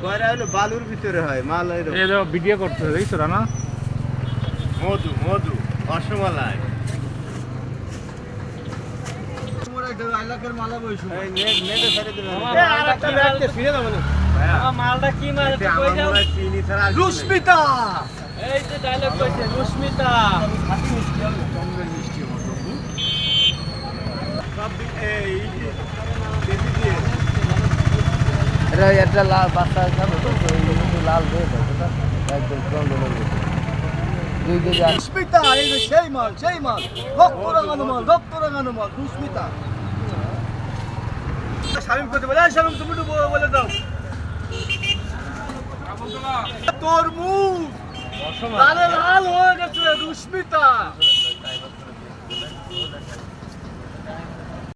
কয়রা হলো বালুর ভিতরে হয় মাল এই যে ভিডিও করতে দেখছ না মধু মধু দিবেন। ভাইয়া, মালটা কি মাল মনে হয়। রুস্মিতা ডায়লগ দিয়ে। এটা একটা লাল বাচ্চা খাবে তো লাল হয়ে একদম এই যে সেই মাল সেই মাল। রক্ত রাঙানো মাল রক্ত রাঙানো মাল শামিম করতে বলে শামিম তুমি বলে- বলে দাও। তরমুজ! লালে লাল হয়ে গেছে রুস্মিতা